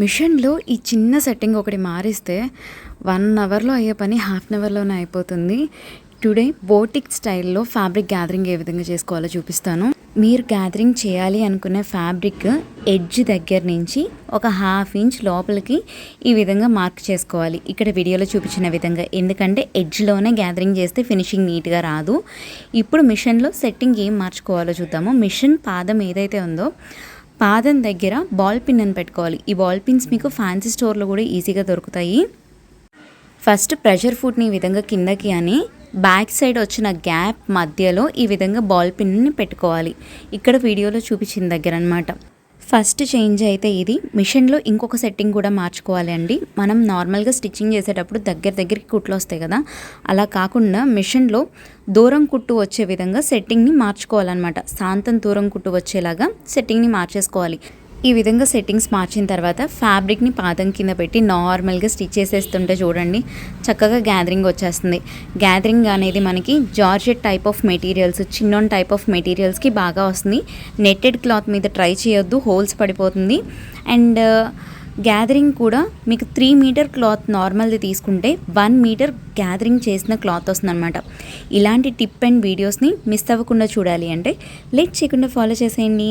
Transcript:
మిషన్లో ఈ చిన్న సెట్టింగ్ ఒకటి మారిస్తే వన్ అవర్లో అయ్యే పని హాఫ్ అన్ అవర్లోనే అయిపోతుంది. టుడే బోటిక్ స్టైల్లో ఫ్యాబ్రిక్ గ్యాదరింగ్ ఏ విధంగా చేసుకోవాలో చూపిస్తాను. మీరు గ్యాదరింగ్ చేయాలి అనుకునే ఫ్యాబ్రిక్ ఎడ్జ్ దగ్గర నుంచి ఒక హాఫ్ ఇంచ్ లోపలికి ఈ విధంగా మార్క్ చేసుకోవాలి. ఇక్కడ వీడియోలో చూపించిన విధంగా. ఎందుకంటే ఎడ్జ్లోనే గ్యాదరింగ్ చేస్తే ఫినిషింగ్ నీట్గా రాదు. ఇప్పుడు మిషన్లో సెట్టింగ్ ఏం మార్చుకోవాలో చూద్దాము. మిషన్ పాదం ఏదైతే ఉందో పాదం దగ్గర బాల్ పిన్ అని పెట్టుకోవాలి. ఈ బాల్ పిన్స్ మీకు ఫ్యాన్సీ స్టోర్లో కూడా ఈజీగా దొరుకుతాయి. ఫస్ట్ ప్రెషర్ ఫుడ్ని ఈ విధంగా కిందకి అని బ్యాక్ సైడ్ వచ్చిన గ్యాప్ మధ్యలో ఈ విధంగా బాల్ పిన్ని పెట్టుకోవాలి. ఇక్కడ వీడియోలో చూపించిన దగ్గర అనమాట ఫస్ట్ చేంజ్ అయితే ఇది. మిషన్లో ఇంకొక సెట్టింగ్ కూడా మార్చుకోవాలి అండి. మనం నార్మల్గా స్టిచ్చింగ్ చేసేటప్పుడు దగ్గర దగ్గరికి కుట్లు వస్తాయి కదా. అలా కాకుండా మిషన్లో దూరం కుట్టు వచ్చే విధంగా సెట్టింగ్ని మార్చుకోవాలన్నమాట. సాంతం దూరం కుట్టు వచ్చేలాగా సెట్టింగ్ని మార్చేసుకోవాలి. ఈ విధంగా సెట్టింగ్స్ మార్చిన తర్వాత ఫ్యాబ్రిక్ని పాదం కింద పెట్టి నార్మల్గా స్టిచ్ చేసేస్తుంటే చూడండి చక్కగా గ్యాదరింగ్ వచ్చేస్తుంది. గ్యాదరింగ్ అనేది మనకి georgette type of materials చిన్నోన్ type of మెటీరియల్స్కి బాగా వస్తుంది. నెట్టెడ్ క్లాత్ మీద ట్రై చేయొద్దు హోల్స్ పడిపోతుంది. అండ్ గ్యాదరింగ్ uh, కూడా మీకు త్రీ మీటర్ క్లాత్ నార్మల్ది తీసుకుంటే వన్ మీటర్ గ్యాదరింగ్ చేసిన క్లాత్ వస్తుందన్నమాట. ఇలాంటి టిప్ అండ్ వీడియోస్ని మిస్ అవ్వకుండా చూడాలి అంటే లేట్ చేయకుండా ఫాలో చేసేయండి.